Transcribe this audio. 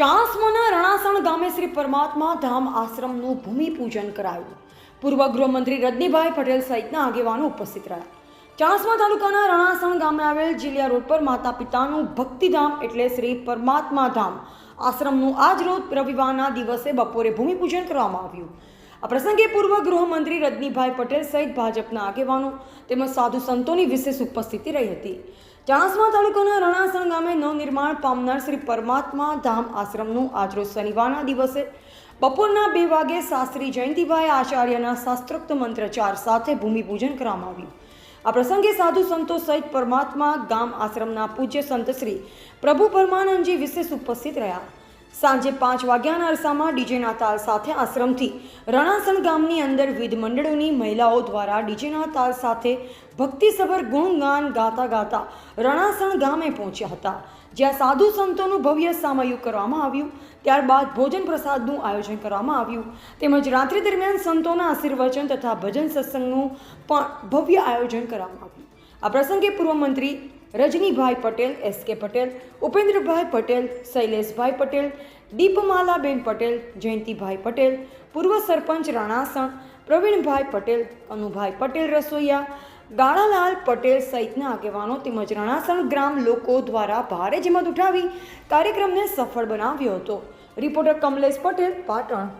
ચાણસ્માના રણાસણ ગામે શ્રી પરમાત્મા ધામ આશ્રમનું ભૂમિપૂજન કરાયું. પૂર્વ ગૃહમંત્રી રજનીભાઈ પટેલ સહિતના આગેવાનો ઉપસ્થિત રહ્યા. ચાણસ્મા તાલુકાના રણાસણ ગામે આવેલ જિલ્લા રોડ પર માતા પિતાનું ભક્તિધામ એટલે શ્રી પરમાત્મા ધામ. આશ્રમનું આજ રોજ રવિવારના દિવસે બપોરે ભૂમિપૂજન કરવામાં આવ્યું. આ પ્રસંગે પૂર્વ ગૃહમંત્રી રજનીભાઈ પટેલ સહિત ભાજપના આગેવાનો તેમજ સાધુ સંતોની વિશેષ ઉપસ્થિતિ રહી હતી. ચાણસ્મા તાલુકાના રણાસણ ગામે નવનિર્માણ પામનાર શ્રી પરમાત્મા ધામ આશ્રમનું આજરોજ શનિવારના દિવસે બપોરના બે વાગે શાસ્ત્રી જયંતિભાઈ આચાર્યના શાસ્ત્રોક્ત મંત્રચાર સાથે ભૂમિપૂજન કરવામાં આવ્યું. આ પ્રસંગે સાધુ સંતો સહિત પરમાત્મા ગામ આશ્રમના પૂજ્ય સંત શ્રી પ્રભુ પરમાનંદજી વિશેષ ઉપસ્થિત રહ્યા. સાંજે પાંચ વાગ્યાના અરસામાં ડીજેના તાલ સાથે આશ્રમથી રણાસણ ગામની અંદર વિવિધ મંડળોની મહિલાઓ દ્વારા ડીજેના તાલ સાથે ભક્તિસભર ગુણગાન ગાતા ગાતા રણાસણ ગામે પહોંચ્યા હતા. જ્યાં સાધુ સંતોનું ભવ્ય સામયું કરવામાં આવ્યું, ત્યારબાદ ભોજન પ્રસાદનું આયોજન કરવામાં આવ્યું. તેમજ રાત્રિ દરમિયાન સંતોના આશીર્વચન તથા ભજન સત્સંગનું પણ ભવ્ય આયોજન કરવામાં આવ્યું. આ પ્રસંગે પૂર્વ મંત્રી રજનીભાઈ પટેલ, એસ કે પટેલ, ઉપેન્દ્રભાઈ પટેલ, શૈલેષભાઈ પટેલ, દીપમાલાબેન પટેલ, જયંતિભાઈ પટેલ, પૂર્વ સરપંચ રાણાસણ, પ્રવીણભાઈ પટેલ, અનુભાઈ પટેલ રસોઈયા, ગાળાલાલ પટેલ સહિતના આગેવાનો તેમજ રણાસણ ગ્રામ લોકો દ્વારા ભારે જમત ઉઠાવી કાર્યક્રમને સફળ બનાવ્યો હતો. રિપોર્ટર કમલેશ પટેલ, પાટણ.